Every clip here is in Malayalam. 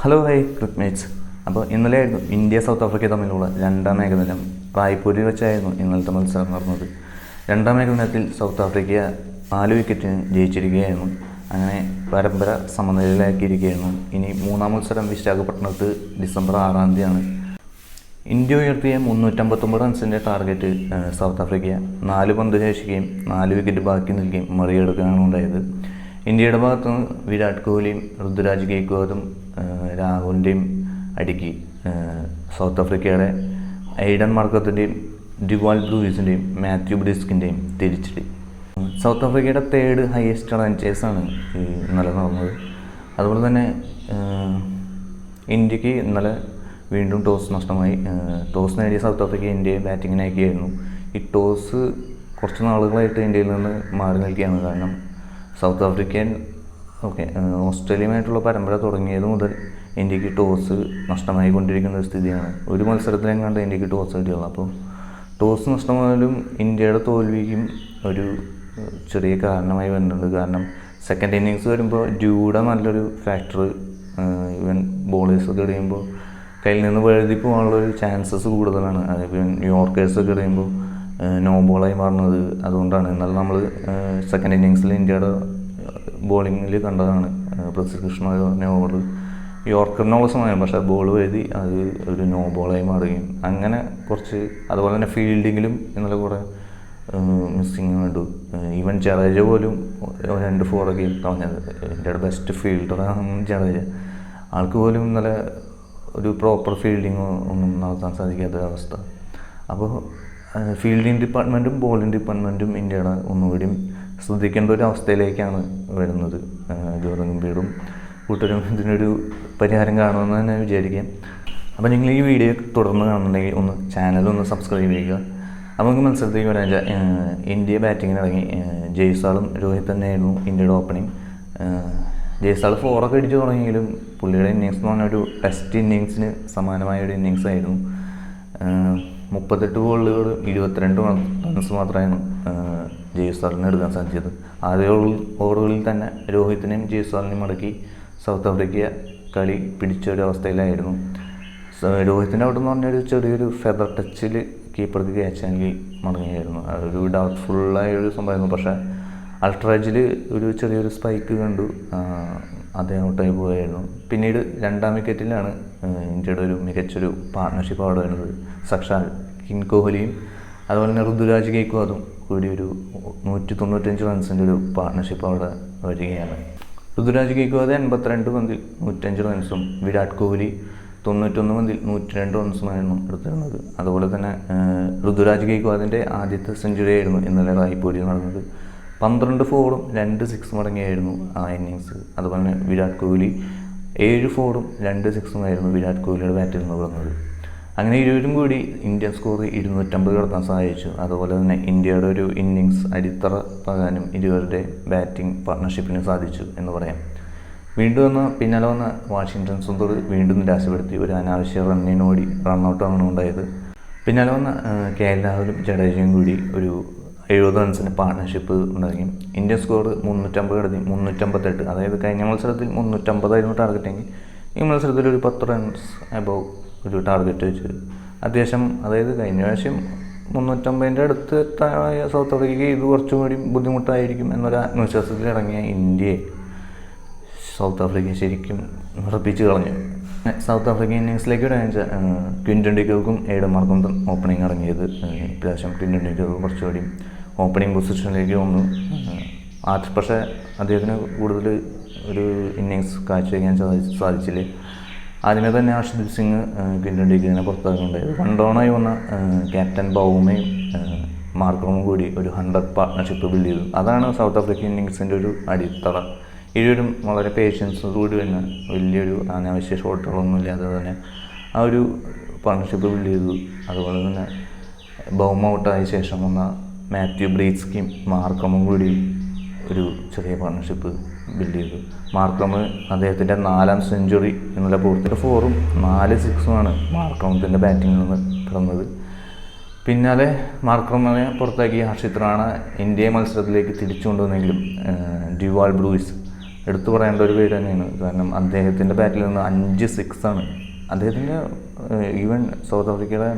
ഹലോ ഹൈ ക്രിക്മേറ്റ്സ് അപ്പോൾ ഇന്നലെ ആയിരുന്നു ഇന്ത്യ സൗത്ത് ആഫ്രിക്ക തമ്മിലുള്ള രണ്ടാം ഏകദിനം. റായ്പൂരിൽ വെച്ചായിരുന്നു ഇന്നലത്തെ മത്സരം നടന്നത് രണ്ടാം ഏകദിനത്തിൽ സൗത്ത് ആഫ്രിക്ക നാല് വിക്കറ്റിന് ജയിച്ചിരിക്കുകയായിരുന്നു. അങ്ങനെ പരമ്പര സമനിലയിലാക്കിയിരിക്കുകയായിരുന്നു. ഇനി മൂന്നാം മത്സരം വിശാഖപട്ടണത്ത് ഡിസംബർ ആറാം തീയതിയാണ്. ഇന്ത്യ ഉയർത്തിയ മുന്നൂറ്റമ്പത്തൊമ്പത് റൺസിന്റെ ടാർഗറ്റ് സൗത്ത് ആഫ്രിക്ക നാല് പന്ത് ശേഷിക്കുകയും നാല് വിക്കറ്റ് ബാക്കി നിൽക്കുകയും മറികടക്കുകയാണ് ഉണ്ടായത്. ഇന്ത്യയുടെ ഭാഗത്ത് നിന്ന് വിരാട് കോഹ്ലിയും ഋതുരാജ് ഏഹ്, രാഹുലിന്റെയും അടുക്കി സൗത്ത് ആഫ്രിക്കയുടെ ഐഡൻ മാർക്കത്തിന്റെയും ഡിവാൽ ബ്രൂയിസിന്റെയും മാത്യു ബ്രിസ്കിന്റെയും തിരിച്ചടി. സൗത്ത് ആഫ്രിക്കയുടെ തേർഡ് ഹയസ്റ്റ് റൺ ചേസാണ് ഈ ഇന്നലെ നടന്നത്. അതുപോലെ തന്നെ ഇന്ത്യയ്ക്ക് ഇന്നലെ വീണ്ടും ടോസ് നഷ്ടമായി. ടോസ് നേടിയ സൗത്ത് ആഫ്രിക്ക ഇന്ത്യയെ ബാറ്റിങ്ങിനാക്കിയായിരുന്നു ഈ ടോസ് കുറച്ച് നാളുകളായിട്ട് ഇന്ത്യയിൽ നിന്ന് മാറി നിൽക്കുകയാണ് കാരണം സൗത്ത് ആഫ്രിക്കൻ ഓക്കെ ഓസ്ട്രേലിയയുമായിട്ടുള്ള പരമ്പര തുടങ്ങിയത് മുതൽ ഇന്ത്യയ്ക്ക് ടോസ് നഷ്ടമായി കൊണ്ടിരിക്കുന്ന ഒരു സ്ഥിതിയാണ്. ഒരു മത്സരത്തിലെങ്ങാണ്ട് ഇന്ത്യയ്ക്ക് ടോസ് കിട്ടിയുള്ളൂ അപ്പോൾ ടോസ് നഷ്ടമായാലും ഇന്ത്യയുടെ തോൽവിക്കും ഒരു ചെറിയ കാരണമായി വരുന്നുണ്ട്. കാരണം സെക്കൻഡ് ഇന്നിങ്സ് വരുമ്പോൾ ഡ്യൂടെ നല്ലൊരു ഫാക്ടർ ഇവൻ ബോളേഴ്സൊക്കെ എറിയുമ്പോൾ കയ്യിൽ നിന്ന് വഴുതി പോകാനുള്ള ഒരു ചാൻസസ് കൂടുതലാണ്. അതിപ്പോൾ യോർക്കേഴ്സൊക്കെ എറിയുമ്പോൾ നോ ബോളായി മാറുന്നത് അതുകൊണ്ടാണ്. എന്നാൽ നമ്മൾ സെക്കൻഡ് ഇന്നിങ്സിൽ ഇന്ത്യയുടെ ബോളിങ്ങിൽ കണ്ടതാണ്. പ്രസിദ്ധ കൃഷ്ണ ഓവർ യോർക്കറിനുള്ള സമയം പക്ഷേ ബോൾ വഴുതി അത് ഒരു നോ ബോളായി മാറുകയും. അങ്ങനെ കുറച്ച് അതുപോലെ തന്നെ ഫീൽഡിങ്ങിലും ഇന്നലെ കുറേ മിസ്സിങ് കണ്ടു. ഈവൻ ജഡേജ പോലും രണ്ട് ഫോറൊക്കെ കളഞ്ഞത്. ഇന്ത്യയുടെ ബെസ്റ്റ് ഫീൽഡറാണ് ജഡേജ. ആൾക്ക് പോലും ഇന്നലെ ഒരു പ്രോപ്പർ ഫീൽഡിങ്ങോ ഒന്നും നടത്താൻ സാധിക്കാത്ത അവസ്ഥ. അപ്പോൾ ഫീൽഡിംഗ് ഡിപ്പാർട്ട്മെന്റും ബോളിംഗ് ഡിപ്പാർട്ട്മെന്റും ഇന്ത്യയുടെ ഒന്നുകൂടിയും ശ്രദ്ധിക്കേണ്ട ഒരു അവസ്ഥയിലേക്കാണ് വരുന്നത്. ജോർദൻ ഗംഭീറും കൂട്ടരും ഇതിനൊരു പരിഹാരം കാണുമെന്ന് തന്നെ വിചാരിക്കാം. അപ്പോൾ നിങ്ങൾ ഈ വീഡിയോ തുടർന്ന് കാണുന്നുണ്ടെങ്കിൽ ഒന്ന് ചാനലൊന്ന് സബ്സ്ക്രൈബ് ചെയ്യുക. അപ്പോൾ നമുക്ക് മത്സരത്തേക്ക് വരാൻ വെച്ചാൽ ഇന്ത്യ ബാറ്റിങ്ങിന് ഇറങ്ങി ജയ്സാളും രോഹിത് തന്നെയായിരുന്നു ഇന്ത്യയുടെ ഓപ്പണിംഗ് ജയ്സാൾ ഫോറൊക്കെ അടിച്ചു തുടങ്ങിയെങ്കിലും പുള്ളിയുടെ ഇന്നിങ്സ് എന്ന് പറഞ്ഞ ഒരു ടെസ്റ്റ് ഇന്നിങ്സിന് സമാനമായ ഒരു ഇന്നിങ്സ് ആയിരുന്നു. മുപ്പത്തെട്ട് ബോളുകൾ ഇരുപത്തിരണ്ട് റൺസ് മാത്രമാണ് ഏഹ്, ജയ്സാളിന് എടുക്കാൻ സാധിച്ചത്. ആദ്യ ഓവറുകളിൽ തന്നെ രോഹിത്തിനെയും ജയ്സാളിനെയും മടക്കി സൗത്ത് ആഫ്രിക്ക കളി പിടിച്ച ഒരു അവസ്ഥയിലായിരുന്നു രോഹിത്തിന്റെ അവിടെ നിന്ന് പറഞ്ഞൊരു ചെറിയൊരു ഫെദർ ടച്ചിൽ കീപ്പർക്ക് ക്യാച്ചാണെങ്കിൽ മടങ്ങുകയായിരുന്നു. അതൊരു ഡൗട്ട്ഫുള്ളായ ഒരു സംഭവമായിരുന്നു. പക്ഷേ അൾട്രാജിൽ ഒരു ചെറിയൊരു സ്പൈക്ക് കണ്ടു. അദ്ദേഹം ഔട്ടായി പോവുകയായിരുന്നു. പിന്നീട് രണ്ടാം വിക്കറ്റിലാണ് ഇന്ത്യയുടെ ഒരു മികച്ചൊരു പാർട്ട്ണർഷിപ്പ് അവിടെ വരുന്നത്. സക്ഷാൽ കിൻ കോഹ്ലിയും അതുപോലെ തന്നെ ഋതുരാജ് ഗെയ്ക്വാദും കൂടി ഒരു നൂറ്റി തൊണ്ണൂറ്റഞ്ച് റൺസിന്റെ ഒരു പാർട്ട്ണർഷിപ്പ് അവിടെ വരികയാണ്. ഋതുരാജ് ഗെയ്ക്വാദ് എൺപത്തിരണ്ട് പന്തിൽ നൂറ്റഞ്ച് റൺസും വിരാട് കോഹ്ലി തൊണ്ണൂറ്റൊന്ന് പന്തിൽ നൂറ്റി രണ്ട് റൺസുമായിരുന്നു എടുത്തിരുന്നത്. അതുപോലെ തന്നെ ഋതുരാജ് ഋതുരാജ് അതിന്റെ ആദ്യത്തെ സെഞ്ചുറി ആയിരുന്നു ഇന്നലെ റായ്പൂരിൽ നടന്നത്. പന്ത്രണ്ട് ഫോറും രണ്ട് സിക്സും അടങ്ങിയായിരുന്നു ആ ഇന്നിങ്സ് അതുപോലെ തന്നെ വിരാട് കോഹ്ലി ഏഴ് ഫോറും രണ്ട് സിക്സും ആയിരുന്നു വിരാട് കോഹ്ലിയുടെ ബാറ്റിൽ നിന്ന് പറഞ്ഞത് അങ്ങനെ ഇരുവരും കൂടി ഇന്ത്യൻ സ്കോർ ഇരുന്നൂറ്റമ്പത് കടത്താൻ സഹായിച്ചു. അതുപോലെ തന്നെ ഇന്ത്യയുടെ ഒരു ഇന്നിങ്സ് അടിത്തറ പകാനും ഇരുവരുടെ ബാറ്റിംഗ് പാർട്ട്ണർഷിപ്പിന് സാധിച്ചു എന്ന് പറയാം. വീണ്ടും വന്ന പിന്നാലെ വന്ന വാഷിങ്ടൺ സുന്ദർ വീണ്ടും നിരാശപ്പെടുത്തി. ഒരു അനാവശ്യ റണ്ണിനോടി റണ്ണൗട്ടാണ് ഉണ്ടായത്. പിന്നാലെ വന്ന കെ എൽ രാഹുലും ജഡേജയും കൂടി ഒരു എഴുപത് റൺസിന് പാർട്ട്ണർഷിപ്പ് ഉണ്ടാക്കി. ഇന്ത്യൻ സ്കോർ മുന്നൂറ്റമ്പത് കടത്തി മുന്നൂറ്റമ്പത്തെട്ട്. അതായത് കഴിഞ്ഞ മത്സരത്തിൽ മുന്നൂറ്റമ്പതായിരുന്നു ടാർഗറ്റെങ്കിൽ ഈ മത്സരത്തിൽ ഒരു പത്ത് റൺസ് അബവ് ഒരു ടാർഗറ്റ് വെച്ച് അത്യാവശ്യം അതായത് കഴിഞ്ഞ പ്രാവശ്യം മുന്നൂറ്റമ്പതിന്റെ അടുത്ത് എത്താനായ സൗത്ത് ആഫ്രിക്കയ്ക്ക് ഇത് കുറച്ചും കൂടി ബുദ്ധിമുട്ടായിരിക്കും എന്നൊരു ആത്മവിശ്വാസത്തിൽ ഇറങ്ങിയ ഇന്ത്യയെ സൗത്ത് ആഫ്രിക്ക ശരിക്കും ഉറപ്പിച്ച് കളഞ്ഞു. സൗത്ത് ആഫ്രിക്കൻ ഇന്നിങ്സിലേക്ക് വരാൻ വെച്ചാൽ ക്വിന്റൻ ഏഴ് മാർക്കും ഓപ്പണിംഗ് ഇറങ്ങിയത്. ഇപ്രാവശ്യം ഇപ്രാവശ്യം ട്വന്റി ഡിക്കോക്ക് കുറച്ചുകൂടി ഓപ്പണിംഗ് പൊസിഷനിലേക്ക് വന്നു. ആദ്യം പക്ഷേ അദ്ദേഹത്തിന് കൂടുതൽ ഒരു ഇന്നിങ്സ് കാഴ്ചവെക്കാൻ സാധിച്ചു സാധിച്ചില്ല. ആദ്യമേ തന്നെ അർഷദീപ് സിംഗ് ക്വിന്റൻ ഡിഗ്രീനെ പുറത്താക്കുന്നുണ്ടായത് വൺ വന്ന ക്യാപ്റ്റൻ ബൗമയും മാർക്കറും കൂടി ഒരു ഹൺഡ്രഡ് പാർട്ട്ണർഷിപ്പ് ബിൽഡ് ചെയ്തു. അതാണ് സൗത്ത് ആഫ്രിക്കൻ ഇന്നിങ്സിന്റെ ഒരു അടിത്തറ. ഇരുവരും വളരെ പേഷ്യൻസോടുകൂടി തന്നെ വലിയൊരു അനാവശ്യ ഷോട്ടുകളൊന്നും ഇല്ലാതെ തന്നെ ആ ഒരു പാർട്ണർഷിപ്പ് ബിൽഡ് ചെയ്തു. അതുപോലെ തന്നെ ബൗമ ഔട്ടായ ശേഷം വന്ന മാത്യു ബ്രീറ്റ്സ്കിയും മാർക്കമും കൂടി ഒരു ചെറിയ പാർട്ണർഷിപ്പ് ബിൽഡ് ചെയ്തു. മാർക്കം അദ്ദേഹത്തിന്റെ നാലാം സെഞ്ചുറി എന്നുള്ള പൂർത്തിയുടെ ഫോറും നാല് സിക്സുമാണ് മാർക്കമത്തിന്റെ ബാറ്റിങ്ങിൽ നിന്ന് പിറന്നത്. പിന്നാലെ മാർക്രമനെ പുറത്താക്കി ഹർഷിത് റാണ ഇന്ത്യ മത്സരത്തിലേക്ക് തിരിച്ചു കൊണ്ടുവന്നെങ്കിലും ഡ്യുവാൾ ബ്രൂയിസ്. എടുത്തു പറയേണ്ട ഒരു പേര് തന്നെയാണ്. കാരണം അദ്ദേഹത്തിന്റെ ബാറ്റിൽ നിന്ന് അഞ്ച് സിക്സാണ് അദ്ദേഹത്തിന്റെ ഈവൻ സൗത്ത് ആഫ്രിക്കയുടെ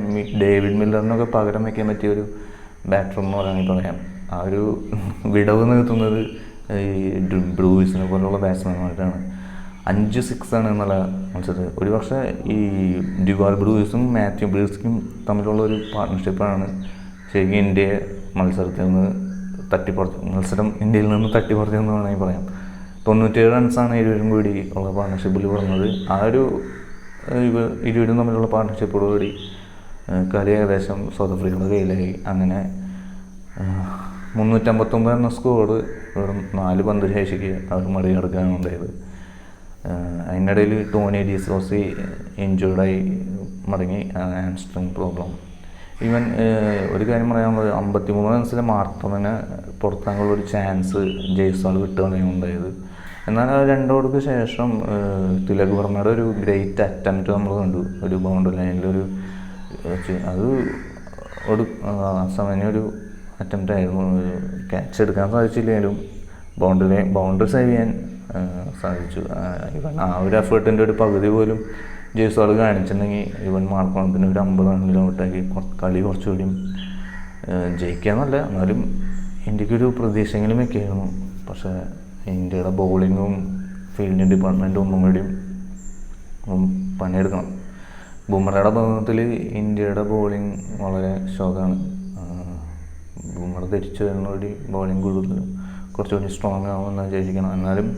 ഡേവിഡ് മില്ലറിനൊക്കെ പകരം വയ്ക്കാൻ പറ്റിയ ഒരു ബാറ്റർ എന്ന് പറയുകയാണെങ്കിൽ പറയാം ആ ഒരു വിടവ് നിർത്തുന്നത് ഈ ബ്രൂയിസിനെ പോലുള്ള ബാറ്റ്സ്മാൻമാരാണ് അഞ്ച് സിക്സ് ആണ് എന്നുള്ള മത്സരത്തിൽ. ഒരു പക്ഷേ ഈ ഡിവാർ ബ്രൂയിസും മാത്യു ബ്രൂസ്ക്കും തമ്മിലുള്ള ഒരു പാർട്ട്ണർഷിപ്പാണ് ശരിക്കും ഇന്ത്യയെ മത്സരത്തിൽ നിന്ന് തട്ടിപ്പുറത്ത് മത്സരം ഇന്ത്യയിൽ നിന്ന് തട്ടിപ്പുറത്തെന്ന് വേണമെങ്കിൽ പറയാം. തൊണ്ണൂറ്റേഴ് റൺസാണ് ഇരുവരും കൂടി ഉള്ള പാർട്ണർഷിപ്പിൽ പറഞ്ഞത് ആ ഒരു ഇരുവരും തമ്മിലുള്ള പാർട്ണർഷിപ്പോടുകൂടി ഏഹ്, കളി ഏകദേശം സൗത്ത് ആഫ്രിക്കയുടെ കയ്യിലായി. അങ്ങനെ മുന്നൂറ്റമ്പത്തൊമ്പത് എന്ന സ്കോർ വെറും നാല് പന്ത് ശേഷിക്ക് അവർ മറികടക്കുകയാണ് ഉണ്ടായത്. അതിനിടയിൽ ടോണി ഡിസോസി ഇഞ്ചുർഡായി മടങ്ങി. ആംസ്ട്രിങ് പ്രോബ്ലം ഈവൻ ഒരു കാര്യം പറയാനുള്ളത് അമ്പത്തി മൂന്ന് റൺസിലെ മാർട്ടമിന് പുറത്താനുള്ള ഒരു ചാൻസ് ജയ്സാൾ കിട്ടുകയാണ് ഉണ്ടായത്. എന്നാൽ ആ രണ്ടോടക്ക് ശേഷം തിലക് വർമ്മയുടെ ഒരു ഗ്രേറ്റ് അറ്റംപ്റ്റ് നമ്മൾ കണ്ടു. ഒരു ബൗണ്ടറി ലൈനിലൊരു ചെ- അത് ഒടു സമയം ഒരു അറ്റംപ്റ്റ് ആയിരുന്നു. ക്യാച്ച് എടുക്കാൻ സാധിച്ചില്ലെങ്കിലും ബൗണ്ടറി ബൗണ്ടറി സേവ് ചെയ്യാൻ സാധിച്ചു. ഇവൻ ആ ഒരു എഫേർട്ടിന്റെ ഒരു പകുതി പോലും ജയ്സ്വാൾ കാണിച്ചിട്ടുണ്ടെങ്കിൽ ഇവൻ മാർക്കോണത്തിന് ഒരു അമ്പത് റൺ ഔട്ടാക്കി കളി കുറച്ചുകൂടിയും ജയിക്കാന്നല്ല എന്നാലും ഇന്ത്യക്കൊരു പ്രതീക്ഷയെങ്കിലും വെക്കായിരുന്നു. പക്ഷേ ഇന്ത്യയുടെ ബൗളിങ്ങും ഫീൽഡിങ് ഡിപ്പാർട്ട്മെന്റും ഒന്നും കൂടിയും പണിയെടുക്കണം. ബുംറയുടെ ഭാഗത്തിൽ ഇന്ത്യയുടെ ബോളിംഗ് വളരെ ശോകമാണ്. ബുംറ തിരിച്ചു വരുന്നതോടെ ബോളിംഗ് കൂടുതൽ കുറച്ചുകൂടി സ്ട്രോങ് ആവുമെന്ന് വിചാരിക്കണം എന്നാലും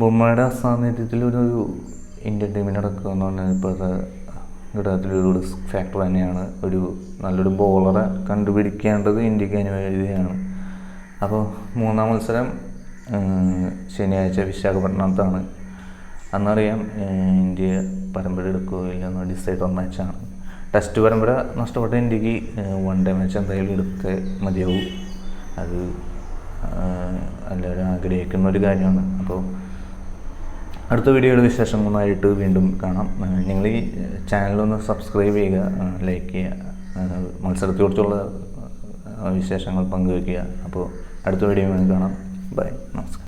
ബുംറയുടെ അസാന്നിധ്യത്തിൽ ഒരു ഇന്ത്യൻ ടീമിനെ നടക്കുക എന്ന് പറഞ്ഞാൽ ഇപ്പോഴത്തെ ഘടകത്തിലൊരു റിസ്ക് ഫാക്ടർ തന്നെയാണ്. ഒരു നല്ലൊരു ബോളറെ കണ്ടുപിടിക്കേണ്ടത് ഇന്ത്യയ്ക്ക് അനിവാര്യതയാണ് അപ്പോൾ മൂന്നാം മത്സരം ശനിയാഴ്ച വിശാഖപട്ടണത്താണ്. അന്നറിയാം ഇന്ത്യ പരമ്പര എടുക്കുമോ ഇല്ലെന്ന് ഡിസൈഡ് ഓൺ മാച്ചാണ്. ടെസ്റ്റ് പരമ്പര നഷ്ടപ്പെട്ട ഇന്ത്യയ്ക്ക് വൺ ഡേ മാച്ച് എന്തായാലും എടുത്തേ മതിയാവും. അത് എല്ലാവരും ആഗ്രഹിക്കുന്ന ഒരു കാര്യമാണ്. അപ്പോൾ അടുത്ത വീഡിയോയുടെ വിശേഷങ്ങളുമായിട്ട് വീണ്ടും കാണാം. നിങ്ങൾ ഈ ചാനലൊന്ന് സബ്സ്ക്രൈബ് ചെയ്യുക ലൈക്ക് ചെയ്യുക മത്സരത്തെക്കുറിച്ചുള്ള വിശേഷങ്ങൾ പങ്കുവയ്ക്കുക അപ്പോൾ അടുത്ത വീഡിയോ കാണാം. ബൈ നമസ്കാരം.